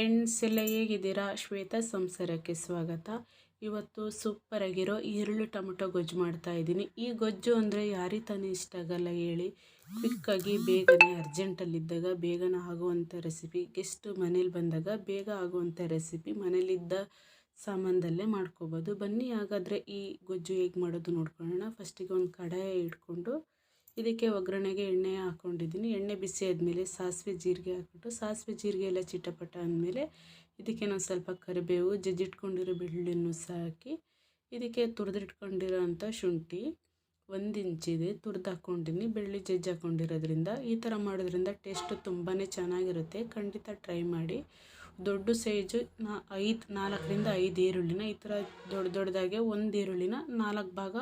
Friends ಎಲ್ಲ ಹೇಗಿದ್ದೀರಾ? ಶ್ವೇತಾ ಸಂಸಾರಕ್ಕೆ ಸ್ವಾಗತ. ಇವತ್ತು ಸೂಪರಾಗಿರೋ ಈರುಳ್ಳಿ ಟೊಮೊಟೊ ಗೊಜ್ಜು ಮಾಡ್ತಾ ಇದ್ದೀನಿ. ಈ ಗೊಜ್ಜು ಅಂದರೆ ಯಾರಿಗೆ ತಾನೇ ಇಷ್ಟ ಆಗಲ್ಲ ಹೇಳಿ. ಕ್ವಿಕ್ಕಾಗಿ ಬೇಗನೆ ಅರ್ಜೆಂಟಲ್ಲಿದ್ದಾಗ ಬೇಗನೆ ಆಗುವಂಥ ರೆಸಿಪಿ ಗೆಸ್ಟ್ ಮನೇಲಿ ಬಂದಾಗ ಬೇಗ ಆಗುವಂಥ ರೆಸಿಪಿ ಮನೇಲಿದ್ದ ಸಾಮಾನದಲ್ಲೇ ಮಾಡ್ಕೋಬೋದು. ಬನ್ನಿ, ಹಾಗಾದರೆ ಈ ಗೊಜ್ಜು ಹೇಗೆ ಮಾಡೋದು ನೋಡ್ಕೊಳ್ಳೋಣ. ಫಸ್ಟಿಗೆ ಒಂದು ಕಡಾಯಿ ಇಟ್ಕೊಂಡು ಇದಕ್ಕೆ ಒಗ್ಗರಣೆಗೆ ಎಣ್ಣೆ ಹಾಕ್ಕೊಂಡಿದ್ದೀನಿ ಎಣ್ಣೆ ಬಿಸಿ ಆದಮೇಲೆ ಸಾಸಿವೆ ಜೀರಿಗೆ ಹಾಕ್ಬಿಟ್ಟು ಸಾಸಿವೆ ಜೀರಿಗೆ ಎಲ್ಲ ಚಿಟಪಟ ಅಂದಮೇಲೆ ಇದಕ್ಕೆ ನಾನು ಸ್ವಲ್ಪ ಕರಿಬೇವು, ಜಜ್ಜಿಟ್ಕೊಂಡಿರೋ ಬೆಳ್ಳುಳ್ಳಿನೂ ಸಹ ಹಾಕಿ ಇದಕ್ಕೆ ತುರಿದಿಟ್ಕೊಂಡಿರೋ ಅಂಥ ಶುಂಠಿ ಒಂದು ಇಂಚಿದೆ ತುರಿದು ಹಾಕ್ಕೊಂಡಿನಿ ಬೆಳ್ಳಿ ಜಜ್ಜಿ ಹಾಕ್ಕೊಂಡಿರೋದ್ರಿಂದ ಈ ಥರ ಮಾಡೋದ್ರಿಂದ ಟೇಸ್ಟು ತುಂಬಾ ಚೆನ್ನಾಗಿರುತ್ತೆ. ಖಂಡಿತ ಟ್ರೈ ಮಾಡಿ. ದೊಡ್ಡ ಸೈಜು ನಾ ಐದು, ನಾಲ್ಕರಿಂದ ಐದು ಈರುಳ್ಳಿನ. ಈ ಥರ ದೊಡ್ಡ ದೊಡ್ಡದಾಗೆ ಒಂದು ಈರುಳ್ಳಿನ ನಾಲ್ಕು ಭಾಗ,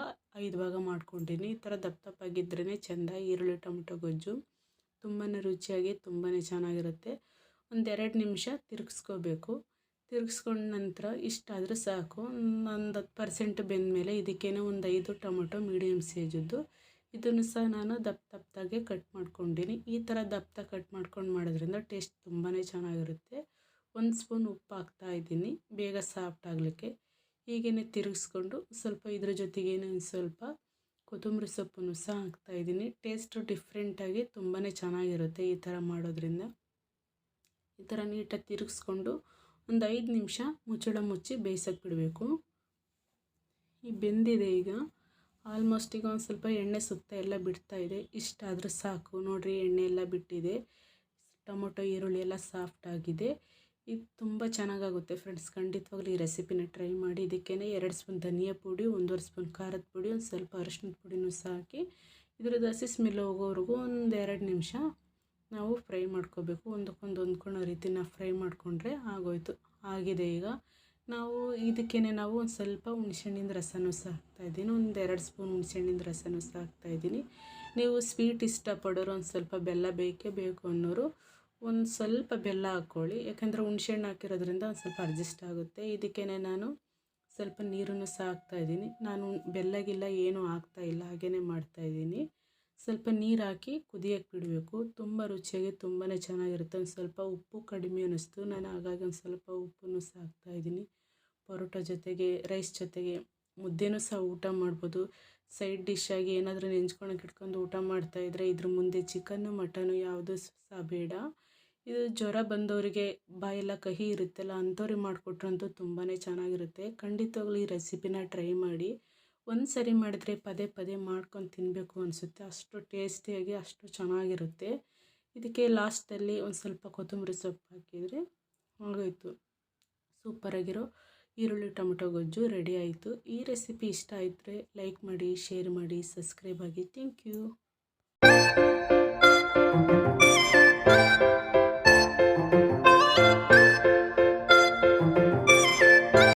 ಐದು ಭಾಗ ಮಾಡ್ಕೊಂಡಿನಿ. ಈ ಥರ ದಪ್ಪ ದಪ್ಪಾಗಿದ್ರೇ ಚೆಂದ ಈರುಳ್ಳಿ, ಟೊಮೆಟೊ, ಗೊಜ್ಜು ತುಂಬಾ ರುಚಿಯಾಗಿ ತುಂಬಾ ಚೆನ್ನಾಗಿರುತ್ತೆ. ಒಂದೆರಡು ನಿಮಿಷ ತಿರುಗಿಸ್ಕೋಬೇಕು. ತಿರುಗಿಸ್ಕೊಂಡ ನಂತರ ಇಷ್ಟಾದರೆ ಸಾಕು. ಒಂದು ಹತ್ತು ಪರ್ಸೆಂಟ್ ಬೆಂದಮೇಲೆ ಇದಕ್ಕೇನೆ ಒಂದು ಐದು ಟೊಮೊಟೊ ಮೀಡಿಯಮ್ ಸೈಜದ್ದು. ಇದನ್ನು ಸಹ ನಾನು ದಪ್ಪ ದಪ್ಪದಾಗೆ ಕಟ್ ಮಾಡ್ಕೊಂಡಿನಿ. ಈ ಥರ ದಪ್ಪ ಕಟ್ ಮಾಡ್ಕೊಂಡು ಮಾಡೋದ್ರಿಂದ ಟೇಸ್ಟ್ ತುಂಬಾ ಚೆನ್ನಾಗಿರುತ್ತೆ. ಒಂದು ಸ್ಪೂನ್ ಉಪ್ಪು ಹಾಕ್ತಾ ಇದ್ದೀನಿ. ಬೇಗ ಸಾಫ್ಟ್ ಆಗಲಿಕ್ಕೆ. ಹೀಗೇ ತಿರುಗಿಸ್ಕೊಂಡು ಸ್ವಲ್ಪ ಇದ್ರ ಜೊತೆಗೆ ಒಂದು ಸ್ವಲ್ಪ ಕೊತ್ತಂಬರಿ ಸೊಪ್ಪನ್ನು ಸಹ ಹಾಕ್ತಾಯಿದ್ದೀನಿ ಟೇಸ್ಟು ಡಿಫ್ರೆಂಟಾಗಿ ತುಂಬಾ ಚೆನ್ನಾಗಿರುತ್ತೆ ಈ ಥರ ಮಾಡೋದ್ರಿಂದ. ಈ ಥರ ನೀಟಾಗಿ ತಿರುಗಿಸ್ಕೊಂಡು ಒಂದು ಐದು ನಿಮಿಷ ಮುಚ್ಚಳ ಮುಚ್ಚಿ ಬೇಯಿಸೋಕೆ ಬಿಡಬೇಕು. ಈ ಬೆಂದಿದೆ ಈಗ. ಆಲ್ಮೋಸ್ಟ್ ಈಗ ಒಂದು ಸ್ವಲ್ಪ ಎಣ್ಣೆ ಸುತ್ತ ಎಲ್ಲ ಬಿಡ್ತಾ ಇದೆ. ಇಷ್ಟಾದರೂ ಸಾಕು. ನೋಡಿರಿ, ಎಣ್ಣೆ ಎಲ್ಲ ಬಿಟ್ಟಿದೆ. ಟೊಮೊಟೊ, ಈರುಳ್ಳಿ ಎಲ್ಲ ಸಾಫ್ಟ್ ಆಗಿದೆ. ಇದು ತುಂಬ ಚೆನ್ನಾಗಾಗುತ್ತೆ ಫ್ರೆಂಡ್ಸ್ ಖಂಡಿತವಾಗ್ಲೂ ಈ ರೆಸಿಪಿನ ಟ್ರೈ ಮಾಡಿ. ಇದಕ್ಕೇ ಎರಡು ಸ್ಪೂನ್ ಧನಿಯಾ ಪುಡಿ, ಒಂದೂವರೆ ಸ್ಪೂನ್ ಖಾರದ ಪುಡಿ, ಒಂದು ಸ್ವಲ್ಪ ಅರಶಿನ ಪುಡಿನೂ ಸಹ ಹಾಕಿ. ಇದ್ರದ್ದು ಹಸಿ ಸ್ಮೆಲ್ ಹೋಗೋವರೆಗೂ ಒಂದು ಎರಡು ನಿಮಿಷ ನಾವು ಫ್ರೈ ಮಾಡ್ಕೋಬೇಕು. ಒಂದಕ್ಕೊಂದು ಹೊಂದ್ಕೊಳ್ಳೋ ರೀತಿ ಫ್ರೈ ಮಾಡಿಕೊಂಡ್ರೆ ಆಗೋಯ್ತು. ಆಗಿದೆ ಈಗ. ನಾವು ಇದಕ್ಕೇ ನಾವು ಒಂದು ಸ್ವಲ್ಪ ಹುಣಸೆಹಣ್ಣಿನ ರಸನೂ ಸಹ ಹಾಕ್ತಾಯಿದ್ದೀನಿ ಒಂದು ಎರಡು ಸ್ಪೂನ್ ಹುಣಸೆಹಣ್ಣಿನ ರಸನೂ ಸಹ ಹಾಕ್ತಾಯಿದ್ದೀನಿ ನೀವು ಸ್ವೀಟ್ ಇಷ್ಟಪಡೋರು ಒಂದು ಸ್ವಲ್ಪ ಬೆಲ್ಲ ಬೇಕೇ ಬೇಕು ಅನ್ನೋರು ಒಂದು ಸ್ವಲ್ಪ ಬೆಲ್ಲ ಹಾಕ್ಕೊಳ್ಳಿ ಯಾಕಂದರೆ ಹುಣ್ಸೆಹಣ್ಣು ಹಾಕಿರೋದ್ರಿಂದ ಒಂದು ಸ್ವಲ್ಪ ಅಡ್ಜಸ್ಟ್ ಆಗುತ್ತೆ. ಇದಕ್ಕೇ ನಾನು ಸ್ವಲ್ಪ ನೀರನ್ನು ಸಹ ಹಾಕ್ತಾಯಿದ್ದೀನಿ ನಾನು ಬೆಲ್ಲಗಿಲ್ಲ, ಏನೂ ಹಾಕ್ತಾಯಿಲ್ಲ ಹಾಗೇ ಮಾಡ್ತಾಯಿದ್ದೀನಿ ಸ್ವಲ್ಪ ನೀರು ಹಾಕಿ ಕುದಿಯೋಕ್ಕೆ ಬಿಡಬೇಕು. ತುಂಬ ರುಚಿಯಾಗಿ ತುಂಬಾ ಚೆನ್ನಾಗಿರುತ್ತೆ. ಒಂದು ಸ್ವಲ್ಪ ಉಪ್ಪು ಕಡಿಮೆ ಅನ್ನಿಸ್ತು. ನಾನು ಹಾಗಾಗಿ ಒಂದು ಸ್ವಲ್ಪ ಉಪ್ಪನ್ನು ಸಹ ಹಾಕ್ತಾಯಿದ್ದೀನಿ ಪರೋಟ ಜೊತೆಗೆ ರೈಸ್ ಜೊತೆಗೆ ಮುದ್ದೆನೂ ಸಹ ಊಟ ಮಾಡ್ಬೋದು. ಸೈಡ್ ಡಿಶ್ಶಾಗಿ ಏನಾದರೂ ನೆಂಚ್ಕೊಳಕ್ಕೆ ಇಟ್ಕೊಂಡು ಊಟ ಮಾಡ್ತಾಯಿದ್ರೆ ಇದ್ರ ಮುಂದೆ ಚಿಕನ್ನು ಮಟನು ಯಾವುದು ಸಹ ಬೇಡ. ಇದು ಜ್ವರ ಬಂದವರಿಗೆ ಬಾಯೆಲ್ಲ ಕಹಿ ಇರುತ್ತಲ್ಲ ಅಂಥವ್ರಿಗೆ ಮಾಡಿಕೊಟ್ರಂತೂ ತುಂಬಾ ಚೆನ್ನಾಗಿರುತ್ತೆ. ಖಂಡಿತವಾಗ್ಲೂ ಈ ರೆಸಿಪಿನ ಟ್ರೈ ಮಾಡಿ. ಒಂದು ಸರಿ ಮಾಡಿದ್ರೆ ಪದೇ ಪದೇ ಮಾಡ್ಕೊಂಡು ತಿನ್ನಬೇಕು ಅನಿಸುತ್ತೆ. ಅಷ್ಟು ಟೇಸ್ಟಿಯಾಗಿ ಅಷ್ಟು ಚೆನ್ನಾಗಿರುತ್ತೆ. ಇದಕ್ಕೆ ಲಾಸ್ಟಲ್ಲಿ ಒಂದು ಸ್ವಲ್ಪ ಕೊತ್ತಂಬರಿ ಸೊಪ್ಪು ಹಾಕಿದರೆ ಆಗೋಯ್ತು. ಸೂಪರಾಗಿರೋ ಈರುಳ್ಳಿ, ಟೊಮೆಟೊ, ಗೊಜ್ಜು ರೆಡಿ ಆಯಿತು. ಈ ರೆಸಿಪಿ ಇಷ್ಟ ಆಯಿತು ಲೈಕ್ ಮಾಡಿ, ಶೇರ್ ಮಾಡಿ, ಸಬ್ಸ್ಕ್ರೈಬ್ ಆಗಿ. Thank you.